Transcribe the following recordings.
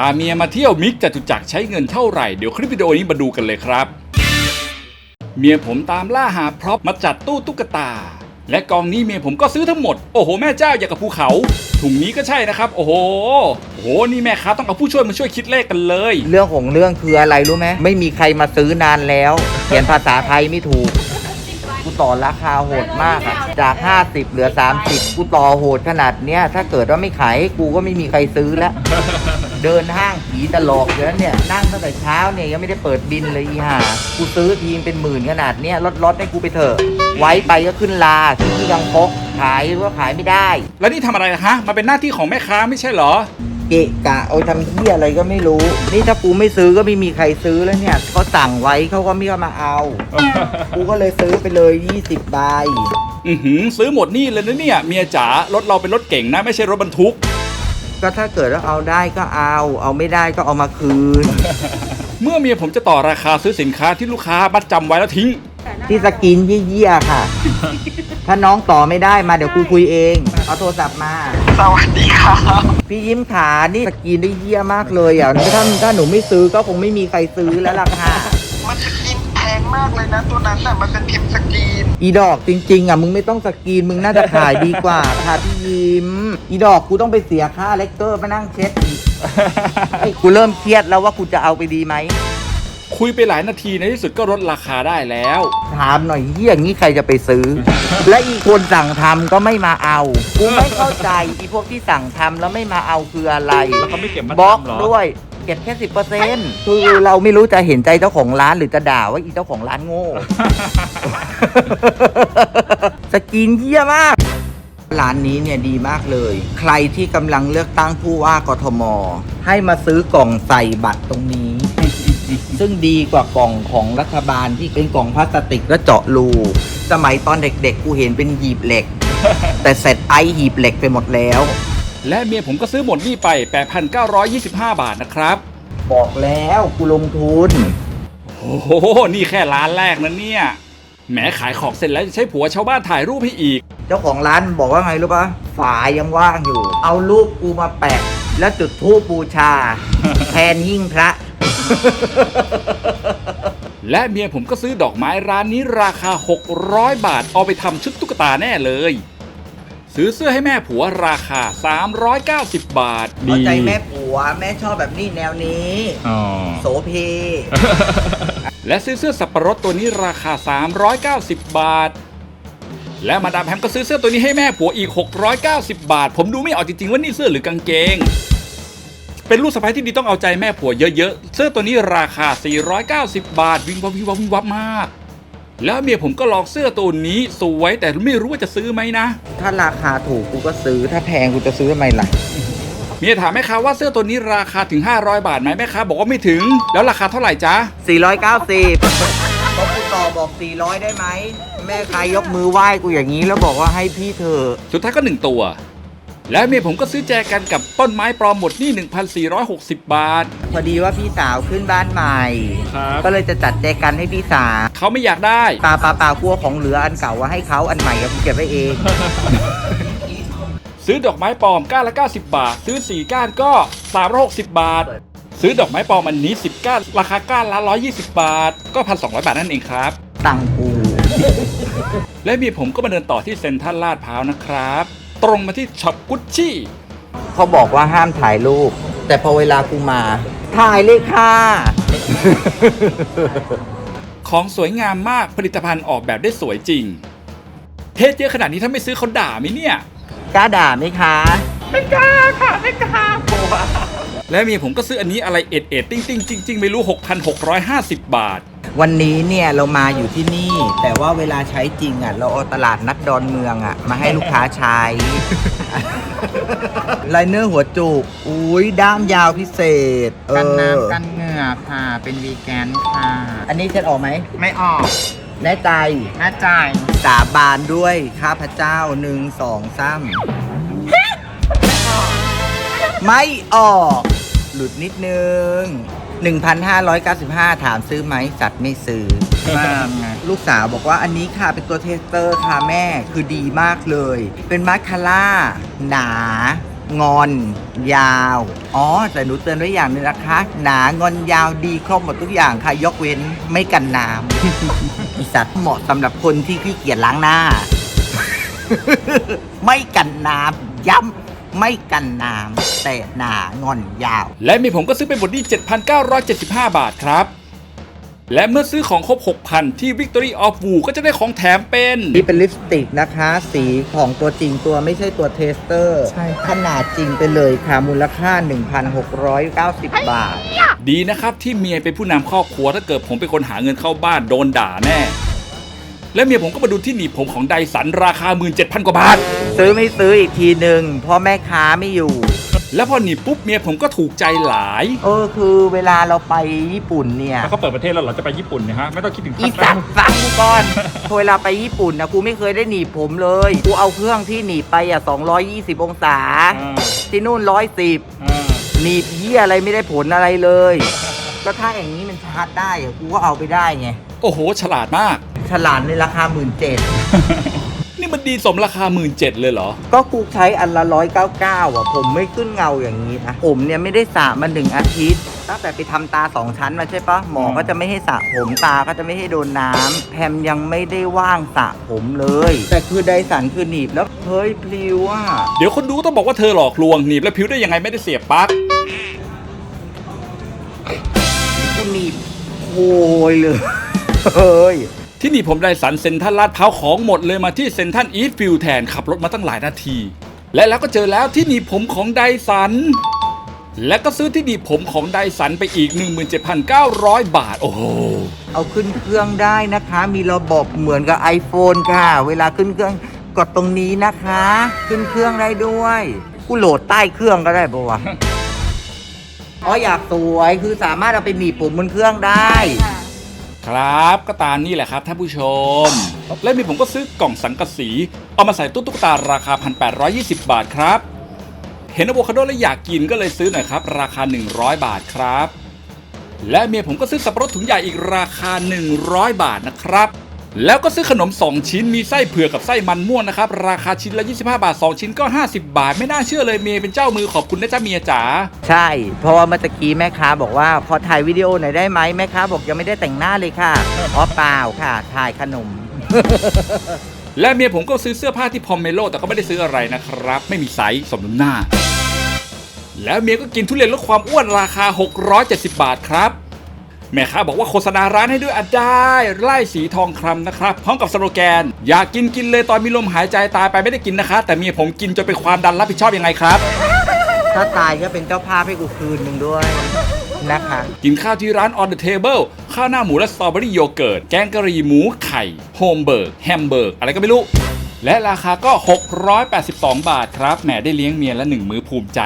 าเมียมาเที่ยวมิกจตุจักรใช้เงินเท่าไหร่ เดี๋ยวคลิปวิดีโอนี้มาดูกันเลยครับ เมียผมตามล่าหาพร็อพมาจัดตู้ตุ๊กตา และกองนี้เมียผมก็ซื้อทั้งหมด โอ้โหแม่เจ้าอย่างกับภูเขา ถุงนี้ก็ใช่นะครับ โอ้โหโอ้โหนี่แม่ค้าต้องเอาผู้ช่วยมาช่วยคิดเลขกันเลย เรื่องของเรื่องคืออะไรรู้ไหมไม่มีใครมาซื้อนานแล้ว เขียนภาษาไทยไม่ถูกกูต่อราคาโหดมากอะจาก 50 เหลือ 30 กูต่อโหดขนาดเนี้ย ถ้าเกิดว่าไม่ขายให้กูก็ไม่มีใครซื้อแล้ว เดินห้างผีตลอกอยู่นั้นเนี่ยนั่งตั้งแต่เช้าเนี่ยยังไม่ได้เปิดบินเลยอีห่ากูซื้อทีมเป็นหมื่นขนาดเนี้ยลดลดให้กูไปเถอะไว้ไปก็ขึ้นลาที่ยังพกขายก็ขายไม่ได้ แล้วนี่ทำอะไรนะฮะมาเป็นหน้าที่ของแม่ค้าไม่ใช่เหรอ เกะกะเอาทำเที่ยอะไรก็ไม่รู้ นี่ถ้ากูไม่ซื้อก็ไม่มีใครซื้อแล้วเนี่ยเขาสั่งไว้เขาก็ไม่เอามาเอา กูก็เลยซื้อไปเลย20ใบ อือหือซื้อหมดนี่เลยนะเนี่ยเมียจ๋ารถเราเป็นรถเก่งนะไม่ใช่รถบรรทุก ก็ถ้าเกิดว่าเอาได้ก็เอา เอาไม่ได้ก็เอามาคืน เมื่อเมียผมจะต่อราคาซื้อสินค้าที่ลูกค้ามัดจำไว้แล้วทิ้ง ที่สกินเยี่ยๆค่ะ ถ้าน้องต่อไม่ได้มาเดี๋ยวกูคุยเอง เอาโทรศัพท์มา สวัสดีครับ พี่ยิ้มขานี่สกินได้เยี่ยมากเลยอะถ้าถ้าหนูไม่ซื้อก็คงไม่มีใครซื้อแล้วล่ะค่ะ มันสกินแพง มากเลยนะตัวนั้นน่ะมันเป็นพิมพ์สกรีน อีดอกจริง ๆ อะ มึงไม่ต้องสกรีน มึงน่าจะขายดีกว่า ค่ะพี่ยิ้มอีดอกกูต้องไปเสียค่าเลกเตอร์มานั่งเช็ดอีกเฮ้ยกูเริ่มเครียดแล้วว่ากูจะเอาไปดีไหม คุยไปหลายนาทีในที่สุดก็ลดราคาได้แล้ว ถามหน่อยเฮียอย่างนี้ใครจะไปซื้อ และอีกคนสั่งทำก็ไม่มาเอา กูไม่เข้าใจอีพวกที่สั่งทำแล้วไม่มาเอาคืออะไร แล้วเขาไม่เก็บมาบล็อกจำเหรอ ด้วย เก็บแค่สิบเปอร์เซ็นต์คือเราไม่รู้จะเห็นใจเจ้าของร้านหรือจะด่าว่าอีเจ้าของร้านโง่ สกินเยี่ยมาก ร้านนี้เนี่ยดีมากเลย ใครที่กำลังเลือกตั้งผู้ว่ากทม ให้มาซื้อกล่องใส่บัตรตรงนี้ ซึ่งดีกว่ากล่องของรัฐบาลที่เป็นกล่องพลาสติกและเจาะรู สมัยตอนเด็กๆ กูเห็นเป็นหีบเหล็ก แต่เสร็จไอหีบเหล็กไปหมดแล้ว และเมียผมก็ซื้อหมดนี่ไป 8,925 บาทนะครับ บอกแล้วกูลงทุน โอ้โห นี่แค่ร้านแรกนะเนี่ย แหมขายของเสร็จแล้วจะใช้ผัวชาวบ้านถ่ายรูปให้อีก เจ้าของร้านบอกว่าไงรู้ปะฝายังว่างอยู่ เอารูปกูมาแปะ แล้วจุดธูปบูชา แทนหิ้งพระ และเมียผมก็ซื้อดอกไม้ร้านนี้ราคา 600 บาท เอาไปทำชุดตุ๊กตาแน่เลย ซื้อเสื้อให้แม่ผัวราคา 390 บาทเข้าใจแม่ผัวแม่ชอบแบบนี้แนวนี้ อ๋อ โสเพ และซื้อเสื้อสับปะรดตัวนี้ราคา 390 บาท และมาดามแพมก็ซื้อเสื้อตัวนี้ให้แม่ผัวอีก 690 บาท ผมดูไม่ออกจริงๆว่านี่เสื้อหรือกางเกง เป็นลูกสะใภ้ที่ดีต้องเอาใจแม่ผัวเยอะๆ เสื้อตัวนี้ราคา 490 บาท วิ่งวับวิ่งวับวิ่งวับมาก แล้วเมียผมก็ลองเสื้อตัวนี้สวยแต่ไม่รู้ว่าจะซื้อไหมนะ ถ้าราคาถูกกูก็ซื้อ ถ้าแพงกูจะซื้อทำไมล่ะ เมียถามแม่ค้าว่าเสื้อตัวนี้ราคาถึง 500 บาทไหมแม่ค้าบอกว่าไม่ถึง แล้วราคาเท่าไหร่จ๊ะ 490ก็กูต่อบอก 400 ได้ไหม แม่ใครยกมือไหว้กูอย่างนี้แล้วบอกว่าให้พี่เธอะสุดท้ายก็1ตัว และเมียผมก็ซื้อแจกันกับต้นไม้ปลอมหมดหนี่ 1,460 บาท พอดีว่าพี่สาวขึ้นบ้านใหม่ ครับก็เลยจะจัดแจกันให้พี่สาวเขาไม่อยากได้ ปลาปลาปลากลัวของเหลืออันเก่าว่าให้เขาอันใหม่ก็เก็บไว้เอง ซื้อดอกไม้ปลอมก้านละ 90 บาท ซื้อ 4 ก้านก็ 360 บาท ซื้อดอกไม้ปลอมอันนี้ 10 ก้าน ราคาก้านละ 120 บาท ก็ 1,200 บาทนั่นเองครับ ตังกูและเมียผมก็มาเดินต่อที่เซ็นทรัลลาดพร้าวนะครับ ตรงมาที่ช็อปกุชชี่เขาบอกว่าห้ามถ่ายรูป แต่พอเวลากูมา ถ่ายเลยค่ะ ของสวยงามมากผลิตภัณฑ์ออกแบบได้สวยจริง เทศเยอะขนาดนี้ถ้าไม่ซื้อเขาด่าไหมเนี่ย กล้าด่าไหมคะและเมียผมก็ซื้ออันนี้อะไรเอ็ดเอ็ดติ้งติ้งจริงจริงไม่รู้ 6,650 บาท วันนี้เนี่ยเรามาอยู่ที่นี่ แต่ว่าเวลาใช้จริงอะเราเอาตลาดนัดดอนเมืองอะมาให้ลูกค้าใช้ ไลเนอร์หัวจุกอุ้ยด้ามยาวพิเศษ เออกันน้ำกันเหงื่อค่ะ เป็นวีแกนค่ะ อันนี้เช็ดออกไหม ไม่ออกแน่ใจน่าจ่ายสาบานด้วยข้าพเจ้าหนึ่งสองสามไม่ออก หลุดนิดนึง 1,595 ถามซื้อไหมสัตว์ไม่ซื้อบ้างไงลูกสาวบอกว่าอันนี้ค่ะเป็นตัวเทสเตอร์ค่ะแม่คือดีมากเลย เป็นมาสคาร่า หนางอน ยาว อ๋อ แต่หนูเตือนไว้อย่างหนึงนะคะ หนางอนยาวดีครบหมดทุกอย่างค่ะ ยกเว้นไม่กันน้ำอีสัตว์เหมาะสำหรับคนที่ขี้เกียจล้างหน้า ไม่กันน้ำย้ำ ไม่กันน้ำแต่หนางอนยาว และเมียผมก็ซื้อไปบทที่7,975 บาทครับ และเมื่อซื้อของครบ 6,000 ที่ Victory of Wu ก็จะได้ของแถมเป็น นี่เป็นลิปสติกนะคะ สีของตัวจริงตัวไม่ใช่ตัวเทสเตอร์ใช่ค่ะขนาดจริงไปเลยค่ะ มูลค่า 1,690 บาท ดีนะครับที่เมียเป็นผู้นำครอบครัวถ้าเกิดผมเป็นคนหาเงินเข้าบ้านโดนด่าแน่ และเมียผมก็มาดูที่หนีบผมของไดสันราคา 17,000 กว่าบาท ซื้อไม่ซื้ออีกทีหนึ่งเพราะแม่ค้าไม่อยู่ แล้วพอหนีบปุ๊บเมียผมก็ถูกใจหลาย เออคือเวลาเราไปญี่ปุ่นเนี่ยถ้าเขาเปิดประเทศแล้วเราจะไปญี่ปุ่นเนะฮะ ไม่ต้องคิดถึงอีขั้นสัตว์ฟังกูก่อนเวลาไปญี่ปุ่นนะกูไม่เคยได้หนีบผมเลย กูเอาเครื่องที่หนีบไปอะ220 องศา อ่าที่นู่น110อ่าหนีบเยี่ยอะไรไม่ได้ผลอะไรเลยก็ถ้าอย่างนี้มันชาร์จได้อะกูก็เอาไปได้ไง โอ้โห ฉลาดมาก ฉลาดในราคา1 7ื่น นี่มันดีสมราคา 17,000เลยเหรอ ก็กูใช้อันละ199อะ ผมไม่ขึ้นเงาอย่างนี้นะผมเนี่ยไม่ได้สระมาหนึ่งอาทิตย์ ตั้งแต่ไปทำตาสองชั้นมาใช่ปะหมอก็จะไม่ให้สระผมตาก็จะไม่ให้โดนน้ำแพมยังไม่ได้ว่างสระผมเลย แต่คือไดสันคือหนีบแล้วเฮ้ยพลิ้วอะเดี๋ยวคนดูต้องบอกว่าเธอหลอกลวงหนีบและผิวได้ยังไงไม่ได้เสียบปลั๊กกูหนีบโวยเลยเฮ้ย ที่นี่ผมไดสันเซ็นทรัลลาดพร้าวของหมดเลยมาที่เซ็นทรัลอีทฟิลแทนขับรถมาตั้งหลายนาที และแล้วก็เจอแล้วที่หนีบผมของไดสัน และก็ซื้อที่หนีบผมของไดสันไปอีก 17,900 บาท โอ้โห เอาขึ้นเครื่องได้นะคะ มีระบบเหมือนกับ iPhone ค่ะ เวลาขึ้นเครื่องกดตรงนี้นะคะ ขึ้นเครื่องได้ด้วยกูโหลดใต้เครื่องก็ได้ปะวะ อ๋ออยากสวยคือสามารถเอาไปหนีบปุ่มบนเครื่องได้ ค ครับก็ตามนี่แหละครับท่านผู้ชม และมีผมก็ซื้อกล่องสังกะสี เอามาใส่ตู้ตุ๊กตาราคา 1,820 บาทครับ เห็นอะโวคาโดแล้วอยากกินก็เลยซื้อหน่อยครับ ราคา 100 บาทครับ และเมียผมก็ซื้อสับปะรดถุงใหญ่อีกราคา 100 บาทนะครับ แล้วก็ซื้อขนม 2 ชิ้นมีไส้เผือกกับไส้มันม่วงนะครับ ราคาชิ้นละ 25 บาท 2 ชิ้นก็ 50 บาท ไม่น่าเชื่อเลยเมียเป็นเจ้ามือขอบคุณนะจ๊ะเมียจ๋าใช่ เพราะว่าเมื่อตะกี้แม่ค้าบอกว่าขอถ่ายวิดีโอหน่อยได้ไหมแม่ค้าบอกยังไม่ได้แต่งหน้าเลยค่ะอ๋อเปล่าค่ะ ถ่ายขนม และเมียผมก็ซื้อเสื้อผ้าที่พอมเมโลแต่ก็ไม่ได้ซื้ออะไรนะครับ ไม่มีไซส์สมน้ำหน้า แล้วเมียก็กินทุเรียนลดความอ้วนราคา 670 บาทครับ แม่ค้าบอกว่าโฆษณาร้านให้ด้วยอะได้ไล่สีทองคำนะครับพร้อมกับสโลแกน อยากกินกินเลยตอนมีลมหายใจตายไปไม่ได้กินนะคะ แต่เมียผมกินจนเป็นความดันรับผิดชอบยังไงครับ ถ้าตายก็เป็นเจ้าภาพให้กูคืนหนึ่งด้วยนะคะกิกินข้าวที่ร้าน On the Table ข้าวหน้าหมูและสตรอเบอรี่โยเกิร์ตแกงกะหรี่หมูไข่โฮมเบิร์กแฮมเบิร์กอะไรก็ไม่รู้ และราคาก็ 682 บาทครับแหมได้เลี้ยงเมียละหนึ่งมื้อภูมิใจ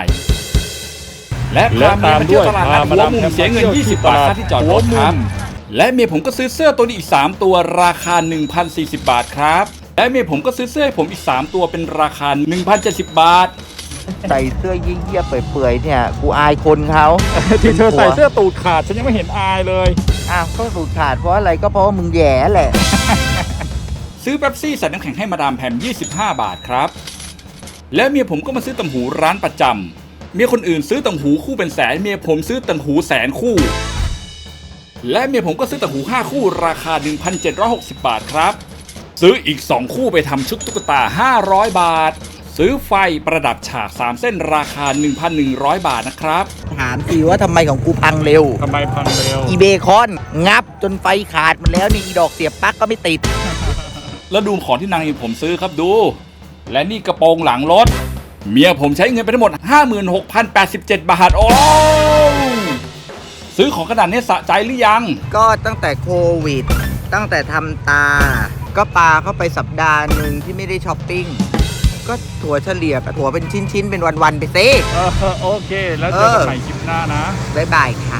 และพาเมียมาเที่ยวตลาดนัดหัวมุมเสียเงิน 20 บาทค่าที่จอดรถครับและเมียผมก็ซื้อเสื้อตัวนี้อีก 3 ตัวราคา 1,040 บาทครับ และเมียผมก็ซื้อเสื้อให้ผมอีก 3 ตัวเป็นราคา 1,070 บาท ใส่เสื้อเยี่ยๆเปื่อยๆเนี่ย กูอายคนเขาที่เธอใส่เสื้อตูดขาดฉันยังไม่เห็นอายเลยอ้าวก็สูดขาดเพราะอะไรก็เพราะว่ามึงแย่แหละ ซื้อเป๊ปซี่ใส่น้ำแข็งให้มาดามแพม25 บาทครับ แล้วเมียผมก็มาซื้อตังหูร้านประจำ เมียคนอื่นซื้อตังหูคู่เป็นแสน เมียผมซื้อตังหูแสนคู่ และเมียผมก็ซื้อตังหู 5 คู่ราคา 1,760 บาทครับ ซื้ออีก 2 คู่ไปทำชุดตุ๊กตา 500 บาท ซื้อไฟประดับฉาก 3 เส้นราคา 1,100 บาทนะครับ ถามสิว่าทำไมของกูพังเร็ว ทำไมพังเร็ว อีเบคอน งับจนไฟขาดหมันแล้วนี่อีดอกเสียบปลั๊กก็ไม่ติด แล้วดูของที่นางเอกผมซื้อครับดู และนี่กระโปรงหลังรถ เมียผมใช้เงินไปทั้งหมด 56,087 บาท โอ้ ซื้อของขนาดนี้สะใจหรือยัง ก็ตั้งแต่โควิด ตั้งแต่ทำตา ก็ปาเข้าไปสัปดาห์หนึ่งที่ไม่ได้ช้อปปิ้ง ก็ถั่วเฉลี่ยกับถั่วเป็นชิ้นๆ เป็นวันๆ ไปซิเออโอเค แล้วเจอกันใหม่คลิปหน้านะ บ๊ายบายค่ะ